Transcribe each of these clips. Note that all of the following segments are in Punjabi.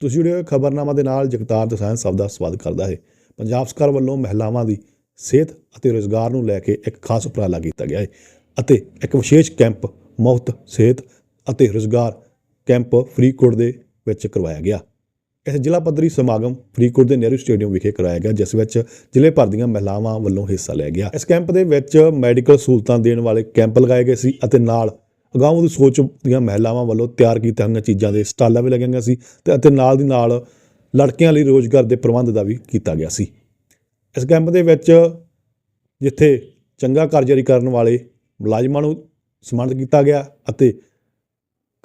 ਤੁਸੀਂ ਜੁੜੇ ਹੋਏ ਖਬਰਨਾਮਾ ਦੇ ਨਾਲ ਜਗਤਾਰ ਦਸਾਂਝ ਸਭ ਦਾ ਸਵਾਗਤ ਕਰਦਾ ਹੈ। ਪੰਜਾਬ ਸਰਕਾਰ ਵੱਲੋਂ ਮਹਿਲਾਵਾਂ ਦੀ ਸਿਹਤ ਅਤੇ ਰੋਜ਼ਗਾਰ ਨੂੰ ਲੈ ਕੇ ਇੱਕ ਖਾਸ ਉਪਰਾਲਾ ਕੀਤਾ ਗਿਆ ਹੈ ਅਤੇ ਇੱਕ ਵਿਸ਼ੇਸ਼ ਕੈਂਪ, ਮੁਫਤ ਸਿਹਤ ਅਤੇ ਰੋਜ਼ਗਾਰ ਕੈਂਪ ਫਰੀਦਕੋਟ ਦੇ ਵਿੱਚ ਕਰਵਾਇਆ ਗਿਆ। ਇਸ ਜ਼ਿਲ੍ਹਾ ਪੱਧਰੀ ਸਮਾਗਮ ਫਰੀਦਕੋਟ ਦੇ ਨਹਿਰੂ ਸਟੇਡੀਅਮ ਵਿਖੇ ਕਰਵਾਇਆ ਗਿਆ, ਜਿਸ ਵਿੱਚ ਜ਼ਿਲ੍ਹੇ ਭਰ ਦੀਆਂ ਮਹਿਲਾਵਾਂ ਵੱਲੋਂ ਹਿੱਸਾ ਲਿਆ ਗਿਆ। ਇਸ ਕੈਂਪ ਦੇ ਵਿੱਚ ਮੈਡੀਕਲ ਸਹੂਲਤਾਂ ਦੇਣ ਵਾਲੇ ਕੈਂਪ ਲਗਾਏ ਗਏ ਸੀ ਅਤੇ ਨਾਲ ਅਗਾਊਂ ਦੀ ਸੋਚ ਦੀਆਂ ਮਹਿਲਾਵਾਂ ਵੱਲੋਂ ਤਿਆਰ ਕੀਤੀਆਂ ਹੋਈਆਂ ਚੀਜ਼ਾਂ ਦੇ ਸਟਾਲਾਂ ਵੀ ਲੱਗੀਆਂ ਗਈਆਂ ਸੀ ਤੇ ਅਤੇ ਨਾਲ ਦੀ ਨਾਲ ਲੜਕੀਆਂ ਲਈ ਰੋਜ਼ਗਾਰ ਦੇ ਪ੍ਰਬੰਧ ਦਾ ਵੀ ਕੀਤਾ ਗਿਆ ਸੀ। ਇਸ ਕੈਂਪ ਦੇ ਵਿੱਚ ਜਿੱਥੇ ਚੰਗਾ ਕਾਰਜਕਾਰੀ ਕਰਨ ਵਾਲੇ ਮੁਲਾਜ਼ਮਾਂ ਨੂੰ ਸਨਮਾਨਿਤ ਕੀਤਾ ਗਿਆ ਅਤੇ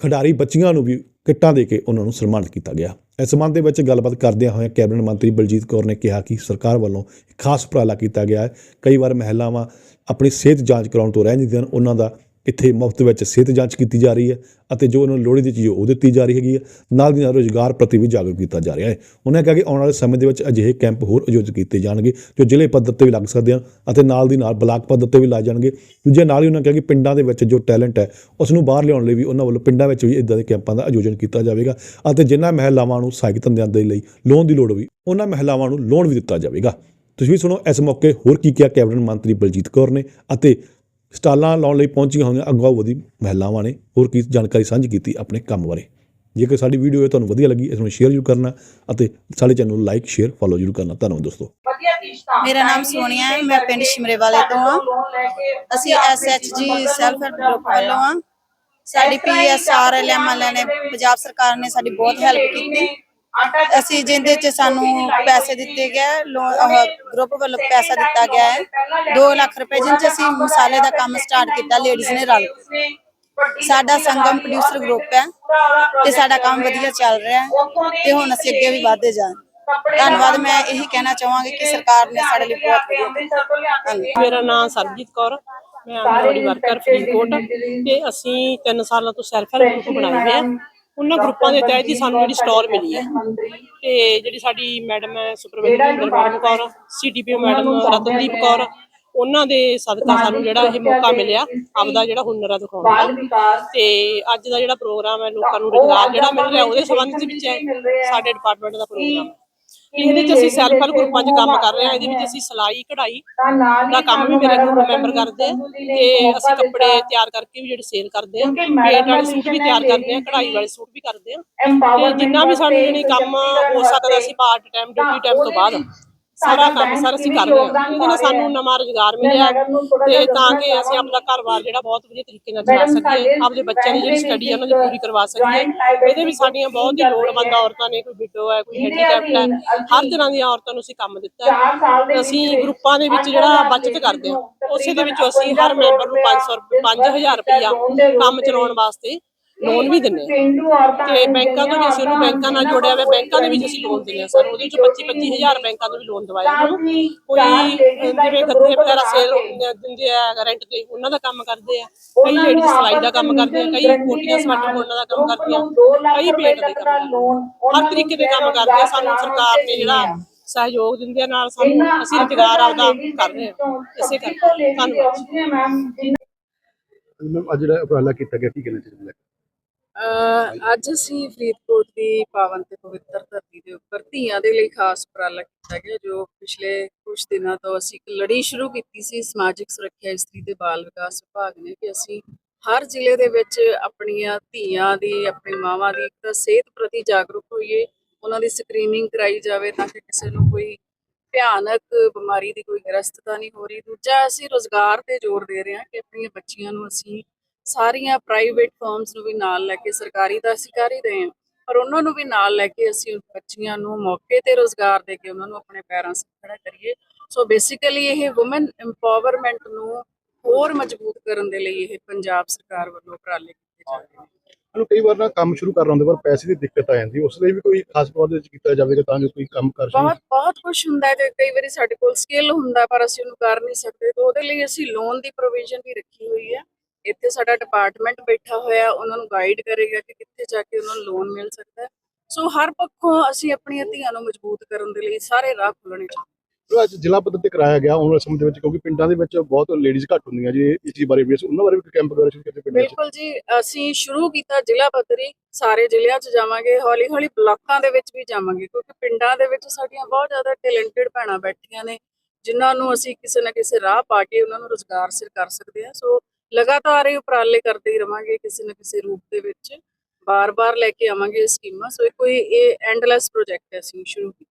ਖਿਡਾਰੀ ਬੱਚੀਆਂ ਨੂੰ ਵੀ ਕਿੱਟਾਂ ਦੇ ਕੇ ਉਹਨਾਂ ਨੂੰ ਸਨਮਾਨਿਤ ਕੀਤਾ ਗਿਆ। ਇਸ ਸੰਬੰਧ ਦੇ ਵਿੱਚ ਗੱਲਬਾਤ ਕਰਦਿਆਂ ਹੋਇਆਂ ਕੈਬਨਿਟ ਮੰਤਰੀ ਬਲਜੀਤ ਕੌਰ ਨੇ ਕਿਹਾ ਕਿ ਸਰਕਾਰ ਵੱਲੋਂ ਖਾਸ ਉਪਰਾਲਾ ਕੀਤਾ ਗਿਆ ਹੈ। ਕਈ ਵਾਰ ਮਹਿਲਾਵਾਂ ਆਪਣੀ ਸਿਹਤ ਜਾਂਚ ਕਰਾਉਣ ਤੋਂ ਰਹਿ ਜਾਂਦੀਆਂ ਹਨ। ਉਹਨਾਂ ਦਾ ਇੱਥੇ ਮੁਫਤ ਵਿੱਚ ਸਿਹਤ ਜਾਂਚ ਕੀਤੀ ਜਾ ਰਹੀ ਹੈ ਅਤੇ ਜੋ ਉਹਨਾਂ ਨੂੰ ਲੋੜੀ ਦੀ ਚੀਜ਼ ਉਹ ਦਿੱਤੀ ਜਾ ਰਹੀ ਹੈਗੀ ਹੈ, ਨਾਲ ਦੀ ਨਾਲ ਰੋਜ਼ਗਾਰ ਪ੍ਰਤੀ ਵੀ ਜਾਗਰੂਕ ਕੀਤਾ ਜਾ ਰਿਹਾ ਹੈ। ਉਹਨਾਂ ਕਿਹਾ ਕਿ ਆਉਣ ਵਾਲੇ ਸਮੇਂ ਦੇ ਵਿੱਚ ਅਜਿਹੇ ਕੈਂਪ ਹੋਰ ਆਯੋਜਿਤ ਕੀਤੇ ਜਾਣਗੇ ਜੋ ਜ਼ਿਲ੍ਹੇ ਪੱਧਰ ਤੇ ਵੀ ਲੱਗ ਸਕਦੇ ਹਨ ਅਤੇ ਨਾਲ ਦੀ ਨਾਲ ਬਲਾਕ ਪੱਧਰ ਤੇ ਵੀ ਲਾਏ ਜਾਣਗੇ। ਦੂਜੇ ਨਾਲ ਹੀ ਉਹਨਾਂ ਕਿਹਾ ਕਿ ਪਿੰਡਾਂ ਦੇ ਵਿੱਚ ਜੋ ਟੈਲੈਂਟ ਹੈ, ਉਸ ਨੂੰ ਬਾਹਰ ਲਿਆਉਣ ਲਈ ਵੀ ਉਹਨਾਂ ਵੱਲੋਂ ਪਿੰਡਾਂ ਵਿੱਚ ਵੀ ਇਦਾਂ ਦੇ ਕੈਂਪਾਂ ਦਾ ਆਯੋਜਨ ਕੀਤਾ ਜਾਵੇਗਾ ਅਤੇ ਜਿਨ੍ਹਾਂ ਮਹਿਲਾਵਾਂ ਨੂੰ ਸਹਾਇਕ ਧੰਦਿਆਂ ਦੇ ਲਈ ਲੋਨ ਦੀ ਲੋੜ ਹੋਈ ਉਹਨਾਂ ਮਹਿਲਾਵਾਂ ਨੂੰ ਲੋਨ ਵੀ ਦਿੱਤਾ ਜਾਵੇਗਾ। ਤੁਸੀਂ ਵੀ ਸੁਣੋ ਇਸ ਮੌਕੇ ਹੋਰ ਕੀ ਕਿਹਾ ਕੈਬਨਿਟ ਮੰਤਰੀ ਬਲਜੀਤ ਕੌਰ ਨੇ ਅਤੇ ਸਟਾਲਾਂ ਲਾਉਣ ਲਈ ਪਹੁੰਚੀਆਂ ਹੋਈਆਂ ਅਗਵਾਓ ਵਧੀ ਮਹਿਲਾਵਾਂ ਨੇ ਹੋਰ ਕੀ ਜਾਣਕਾਰੀ ਸਾਂਝੀ ਕੀਤੀ ਆਪਣੇ ਕੰਮ ਬਾਰੇ। ਜੇਕਰ ਸਾਡੀ ਵੀਡੀਓ ਤੁਹਾਨੂੰ ਵਧੀਆ ਲੱਗੀ ਇਸ ਨੂੰ ਸ਼ੇਅਰ ਜ਼ਰੂਰ ਕਰਨਾ ਅਤੇ ਸਾਡੇ ਚੈਨਲ ਨੂੰ ਲਾਈਕ ਸ਼ੇਅਰ ਫੋਲੋ ਜ਼ਰੂਰ ਕਰਨਾ। ਧੰਨਵਾਦ ਦੋਸਤੋ। ਮੇਰਾ ਨਾਮ ਸੋਨੀਆ ਹੈ ਮੈਂ ਪਿੰਡ ਸ਼ਿਮਰੇ ਵਾਲੇ ਤੋਂ ਹਾਂ। ਅਸੀਂ ਐਸਐਚਜੀ ਸੈਲਫ ਹੈਲਪ ਗਰੁੱਪ ਵੱਲੋਂ ਹਾਂ। ਸਾਡੀ ਪੀਐਸਆਰ ਐਲਐਮਐਲ ਨੇ ਪੰਜਾਬ ਸਰਕਾਰ ਨੇ ਸਾਡੀ ਬਹੁਤ ਹੈਲਪ ਕੀਤੀ। ਅਸੀਂ ਜਿੰਦੇ ਚ ਸਾਨੂੰ ਪੈਸੇ ਦਿੱਤੇ ਗਏ ਗਰੁੱਪ ਵੱਲੋਂ ਪੈਸਾ ਦਿੱਤਾ ਗਿਆ ਹੈ। 2 ਲੱਖ ਰੁਪਏ ਜਿੰਨ ਚ ਅਸੀਂ ਮਸਾਲੇ ਦਾ ਕੰਮ ਸਟਾਰਟ ਕੀਤਾ ਲੇਡੀਜ਼ ਨੇ ਰਲ। ਕੇ ਸਾਡਾ ਸੰਗਮ ਪ੍ਰੋਡਿਊਸਰ ਗਰੁੱਪ ਹੈ ਤੇ ਸਾਡਾ ਕੰਮ ਵਧੀਆ ਚੱਲ ਰਿਹਾ ਹੈ ਤੇ ਹੁਣ ਅਸੀਂ ਅੱਗੇ ਵੀ ਵਧਦੇ ਜਾਣ। ਧੰਨਵਾਦ, ਮੈਂ ਇਹੀ ਕਹਿਣਾ ਚਾਹਾਂਗੀ ਕਿ ਸਰਕਾਰ ਨੇ ਸਾਡੇ ਲਈ ਬਹੁਤ ਵਧੀਆ ਮੇਰਾ ਨਾਮ ਸਰਜੀਤ ਕੌਰ, ਮੈਂ ਆਂਗਣਵਾੜੀ ਵਰਕਰ ਫਰੀਦਕੋਟ, ਤੇ ਅਸੀਂ 3 ਸਾਲਾਂ ਤੋਂ ਸੈਲਫ ਹੈਲਪ ਗਰੁੱਪ ਬਣਾਏ ਹੋਏ ਆ ਉਹਨਾਂ ਗਰੁੱਪਾਂ ਦੇ ਤਹਿਤ ਹੀ ਸਾਨੂੰ ਜਿਹੜੀ ਸਟੋਰ ਮਿਲੀ ਹੈ। ਤੇ ਜਿਹੜੀ ਸਾਡੀ ਮੈਡਮ ਹੈ supervisor Gurban Kaur CTPO madam Ratandeep Kaur ਉਹਨਾਂ ਦੇ ਸਦਕਾ ਸਾਨੂੰ ਜਿਹੜਾ ਇਹ ਮੌਕਾ ਮਿਲਿਆ ਆਪਦਾ ਜਿਹੜਾ ਹੁਨਰ ਆ ਦਿਖਾਉਣ ਦਾ। ਤੇ ਅੱਜ ਦਾ ਜਿਹੜਾ ਪ੍ਰੋਗਰਾਮ ਹੈ ਲੋਕਾਂ ਨੂੰ ਰੁਜ਼ਗਾਰ ਜਿਹੜਾ ਮਿਲ ਰਿਹਾ ਉਹਦੇ ਸੰਬੰਧ ਵਿੱਚ ਹੈ ਸਾਡੇ ਡਿਪਾਰਟਮੈਂਟ ਦਾ ਪ੍ਰੋਗਰਾਮ ਇਹਦੇ ਵਿੱਚ ਅਸੀਂ ਸੈਲਫ ਹੈਲਪ ਗਰੁੱਪਾਂ 'ਚ ਕੰਮ ਕਰ ਰਹੇ ਹਾਂ ਇਹਦੇ ਵਿੱਚ ਅਸੀਂ ਸਿਲਾਈ ਕਢਾਈ ਦਾ ਕੰਮ ਵੀ ਮੇਰੇ ਗਰੁੱਪ ਮੈਂਬਰ ਕਰਦੇ ਆ ਤੇ ਅਸੀਂ ਕੱਪੜੇ ਤਿਆਰ ਕਰਕੇ ਵੀ ਜਿਹੜੇ ਸੇਲ ਕਰਦੇ ਆ ਪੇਟ ਵਾਲੇ ਸੂਟ ਵੀ ਤਿਆਰ ਕਰਦੇ ਆ ਕਢਾਈ ਵਾਲੇ ਸੂਟ ਵੀ ਕਰਦੇ ਆ। ਤੇ ਜਿੰਨਾ ਵੀ ਸਾਨੂੰ ਜਿਹੜੀ ਕੰਮ ਹੋ ਸਕਦਾ ਅਸੀਂ ਪਾਰਟ ਟਾਈਮ ਡਿਊਟੀ ਟਾਈਮ ਤੋਂ ਬਾਅਦ ਸਾਰਾ ਕੰਮ ਸਾਰਾ ਅਸੀਂ ਕਰ ਰਹੇ ਹਾਂ ਇਹਦੇ ਨਾਲ ਸਾਨੂੰ ਨਵਾਂ ਰੁਜ਼ਗਾਰ ਮਿਲਿਆ ਤੇ ਤਾਂ ਕਿ ਅਸੀਂ ਆਪਣਾ ਘਰ-ਬਾਰ ਜਿਹੜਾ ਬਹੁਤ ਵਧੀਆ ਤਰੀਕੇ ਨਾਲ ਚਲਾ ਸਕੀਏ ਆਪਣੇ ਬੱਚਿਆਂ ਦੀ ਜਿਹੜੀ ਸਟੱਡੀ ਹੈ ਉਹਨਾਂ ਦੀ ਪੂਰੀ ਕਰਵਾ ਸਕੀਏ। ਇਹਦੇ ਵੀ ਸਾਡੀਆਂ ਬਹੁਤ ਹੀ ਲੋੜਵੰਦ ਔਰਤਾਂ ਨੇ ਕੋਈ ਵਿਡੋ ਹੈ ਕੋਈ ਹੈਂਡੀਕੈਪਟ ਹੈ ਹਰ ਤਰ੍ਹਾਂ ਦੀਆਂ ਔਰਤਾਂ ਨੂੰ ਅਸੀਂ ਕੰਮ ਦਿੱਤਾ ਹੈ। ਅਸੀਂ ਗਰੁੱਪਾਂ ਦੇ ਵਿੱਚ ਜਿਹੜਾ ਬਚਤ ਕਰਦੇ ਹਾਂ ਉਸੇ ਦੇ ਵਿੱਚੋਂ ਅਸੀਂ ਹਰ ਮੈਂਬਰ ਨੂੰ 500 ਰੁਪਏ 5000 ਰੁਪਇਆ ਕੰਮ ਚਲਾਉਣ ਵਾਸਤੇ ਲੋਨ ਵੀ ਦਿੰਨੇ ਆ। ਤੇ ਬੈਂਕਾਂ ਤੋਂ ਅਸੀਂ ਉਹਨੂੰ ਬੈਂਕਾਂ ਨਾਲ ਜੋੜਿਆ ਹੋਇਆ ਬੈਂਕਾਂ ਦੇ ਵਿੱਚ ਅਸੀਂ ਲੋਨ ਦਿੰਦੇ ਆ ਸਰ। ਉਹਦੇ ਵਿੱਚ 25 25000 ਬੈਂਕਾਂ ਤੋਂ ਵੀ ਲੋਨ ਦਵਾਇਆ ਉਹਨਾਂ ਨੂੰ ਕੋਈ ਜਿਵੇਂ ਗੱਦੇ ਵਗੈਰਾ ਸੇਲ ਦਿੰਦੇ ਆ ਰੈਂਟ ਤੇ ਉਹਨਾਂ ਦਾ ਕੰਮ ਕਰਦੇ ਆ। ਕਈ ਲੇਡੀਜ਼ ਸਿਲਾਈ ਦਾ ਕੰਮ ਕਰਦੇ ਆ ਕਈ ਕੋਟੀਆਂ ਸਵੈਟਰ ਬੁਣਨ ਦਾ ਕੰਮ ਕਰਦੀਆਂ ਕਈ ਪੇਟ ਦੇ ਕੰਮ। ਹਰ ਤਰੀਕੇ ਦੇ ਕੰਮ ਕਰਦੇ ਆ ਸਾਨੂੰ ਸਰਕਾਰ ਨੇ ਜਿਹੜਾ ਸਹਿਯੋਗ ਦਿੰਦੇ ਨਾਲ ਸਾਨੂੰ ਅਸੀਂ ਰੁਜ਼ਗਾਰ ਆਪਦਾ ਕਰ ਰਹੇ ਹਾਂ ਇਸੇ ਕਰਕੇ। ਧੰਨਵਾਦ। ਮੈਮ ਅੱਜ ਜਿਹੜਾ ਉਪਰਾਲਾ ਕੀਤਾ ਗਿਆ ਕੀ ਕਹਿਣਾ ਚਾਹੁੰਦੇ ਅੱਜ ਅਸੀਂ ਫਰੀਦਕੋਟ ਦੀ ਪਾਵਨ ਤੇ ਪਵਿੱਤਰ ਧਰਤੀ ਦੇ ਉੱਪਰ ਧੀਆਂ ਦੇ ਲਈ ਖਾਸ ਉਪਰਾਲਾ ਕੀਤਾ ਗਿਆ, ਜੋ ਪਿਛਲੇ ਕੁਝ ਦਿਨਾਂ ਤੋਂ ਅਸੀਂ ਇੱਕ ਲੜੀ ਸ਼ੁਰੂ ਕੀਤੀ ਸੀ, ਸਮਾਜਿਕ ਸੁਰੱਖਿਆ ਇਸਤਰੀ ਤੇ ਬਾਲ ਵਿਕਾਸ ਵਿਭਾਗ ਨੇ ਕਿ ਅਸੀਂ ਹਰ ਜ਼ਿਲ੍ਹੇ ਦੇ ਵਿੱਚ ਆਪਣੀਆਂ ਧੀਆਂ ਦੀ, ਆਪਣੀ ਮਾਵਾਂ ਦੀ ਇੱਕ ਤਾਂ ਸਿਹਤ ਪ੍ਰਤੀ ਜਾਗਰੂਕ ਹੋਈਏ, ਉਹਨਾਂ ਦੀ ਸਕਰੀਨਿੰਗ ਕਰਾਈ ਜਾਵੇ ਤਾਂ ਕਿ ਕਿਸੇ ਨੂੰ ਕੋਈ ਭਿਆਨਕ ਬਿਮਾਰੀ ਦੀ ਕੋਈ ਗ੍ਰਸਤਤਾ ਨਹੀਂ ਹੋ ਰਹੀ। ਦੂਜਾ, ਅਸੀਂ ਰੋਜ਼ਗਾਰ ਤੇ ਜ਼ੋਰ ਦੇ ਰਹੇ ਹਾਂ ਕਿ ਆਪਣੀਆਂ ਬੱਚੀਆਂ ਨੂੰ ਅਸੀਂ ਸਾਰੀਆਂ ਪ੍ਰਾਈਵੇਟ ਫਰਮਸ ਨੂੰ ਵੀ ਨਾਲ ਲੈ ਕੇ ਸਰਕਾਰੀ ਤਾਂ ਅਸੀਂ ਕਰ ਹੀ ਰਹੇ ਹਾਂ ਪਰ ਉਹਨਾਂ ਨੂੰ ਵੀ ਨਾਲ ਲੈ ਕੇ ਅਸੀਂ ਬੱਚੀਆਂ ਨੂੰ ਮੌਕੇ ਤੇ ਰੋਜ਼ਗਾਰ ਦੇ ਕੇ ਉਹਨਾਂ ਨੂੰ ਆਪਣੇ ਪੈਰਾਂ 'ਤੇ ਖੜਾ ਕਰੀਏ। ਸੋ ਬੇਸਿਕਲੀ ਇਹ ਔਮਨ ਐਮਪਾਵਰਮੈਂਟ ਨੂੰ ਹੋਰ ਮਜ਼ਬੂਤ ਕਰਨ ਦੇ ਲਈ ਇਹ ਪੰਜਾਬ ਸਰਕਾਰ ਵੱਲੋਂ ਉਪਰਾਲੇ ਕੀਤੇ ਜਾ ਰਹੇ ਨੇ। ਸਾਨੂੰ ਕਈ ਵਾਰ ਨਾ ਕੰਮ ਸ਼ੁਰੂ ਕਰਨਾ ਹੁੰਦਾ ਪਰ ਪੈਸੇ ਦੀ ਦਿੱਕਤ ਆ ਜਾਂਦੀ ਉਸ ਲਈ ਵੀ ਕੋਈ ਖਾਸ ਪ੍ਰਬੰਧ ਵਿੱਚ ਕੀਤਾ ਜਾਵੇਗਾ ਤਾਂ ਜੋ ਕੋਈ ਕੰਮ ਕਰ ਬਹੁਤ ਸਕੇ। ਬਹੁਤ ਕੁਝ ਹੁੰਦਾ ਹੈ ਤੇ ਕਈ ਵਾਰੀ ਸਾਡੇ ਕੋਲ ਸਕਿੱਲ ਹੁੰਦਾ ਪਰ ਅਸੀਂ ਉਹਨੂੰ ਕਰ ਨਹੀਂ ਸਕਦੇ ਤਾਂ ਉਹਦੇ ਲਈ ਅਸੀਂ ਲੋਨ ਦੀ ਪ੍ਰੋਵੀਜ਼ਨ ਵੀ ਰੱਖੀ ਹੋਈ ਹੈ। ਇੱਥੇ ਸਾਡਾ ਡਿਪਾਰਟਮੈਂਟ ਬੈਠਾ ਹੋਇਆ ਉਹਨਾਂ ਨੂੰ ਗਾਈਡ ਕਰੇਗਾ ਕਿ ਕਿੱਥੇ ਜਾ ਕੇ ਉਹਨਾਂ ਨੂੰ ਲੋਨ ਮਿਲ ਸਕਦਾ ਹੈ। ਸੋ ਹਰ ਪੱਖੋਂ ਅਸੀਂ ਆਪਣੀਆਂ ਧੀਆਂ ਨੂੰ ਮਜ਼ਬੂਤ ਕਰਨ ਦੇ ਲਈ ਸਾਰੇ ਰਾਹ ਖੋਲ੍ਹਣੇ ਚਾਹੀਦੇ ਉਹ ਅੱਜ ਜ਼ਿਲ੍ਹਾ ਪੱਧਰ ਤੇ ਕਰਾਇਆ ਗਿਆ ਆਉਣ ਵਾਲੇ ਸਮੇਂ ਦੇ ਵਿੱਚ ਕਿਉਂਕਿ ਪਿੰਡਾਂ ਦੇ ਵਿੱਚ ਬਹੁਤ ਲੇਡੀਜ਼ ਘੱਟ ਹੁੰਦੀਆਂ ਜੀ ਇਸ ਚੀਜ਼ ਬਾਰੇ ਵੀ ਉਹਨਾਂ ਬਾਰੇ ਵੀ ਕੈਂਪ ਵਗੈਰਾ ਸ਼ੁਰੂ ਕੀਤੇ ਪਿੰਡਾਂ 'ਚ। ਬਿਲਕੁਲ ਜੀ ਅਸੀਂ ਸ਼ੁਰੂ ਕੀਤਾ ਜ਼ਿਲ੍ਹਾ ਪੱਧਰੀ ਸਾਰੇ ਜ਼ਿਲ੍ਹਿਆਂ 'ਚ ਜਾਵਾਂਗੇ ਹੌਲੀ ਹੌਲੀ ਬਲਾਕਾਂ ਦੇ ਵਿੱਚ ਵੀ ਜਾਵਾਂਗੇ ਕਿਉਂਕਿ ਪਿੰਡਾਂ ਦੇ ਵਿੱਚ ਸਾਡੀਆਂ ਬਹੁਤ ਜ਼ਿਆਦਾ ਟੈਲੈਂਟਡ ਭੈਣਾਂ ਬੈਠੀਆਂ ਨੇ ਜਿਨ੍ਹਾਂ ਨੂੰ ਅਸੀਂ ਕਿਸੇ ਨਾ ਕਿਸੇ ਰਾਹ ਪਾ ਕੇ ਉਹਨਾਂ ਨੂੰ ਰੋਜ਼ਗਾਰ ਸਿਰ ਕਰ ਸਕਦੇ ਹਾਂ। ਸੋ ਲਗਾਤਾਰ ਇਹ ਉਪਰਾਲੇ ਕਰਦੇ ਹੀ ਰਵਾਂਗੇ ਕਿਸੇ ਨਾ ਕਿਸੇ ਰੂਪ ਦੇ ਵਿੱਚ, ਬਾਰ-ਬਾਰ ਲੈ ਕੇ ਆਵਾਂਗੇ ਇਹ ਸਕੀਮਾਂ। ਸੋ ਇਹ ਕੋਈ ਇਹ ਐਂਡਲੈਸ ਪ੍ਰੋਜੈਕਟ ਹੈ, ਅਸੀਂ ਸ਼ੁਰੂ ਕੀਤਾ।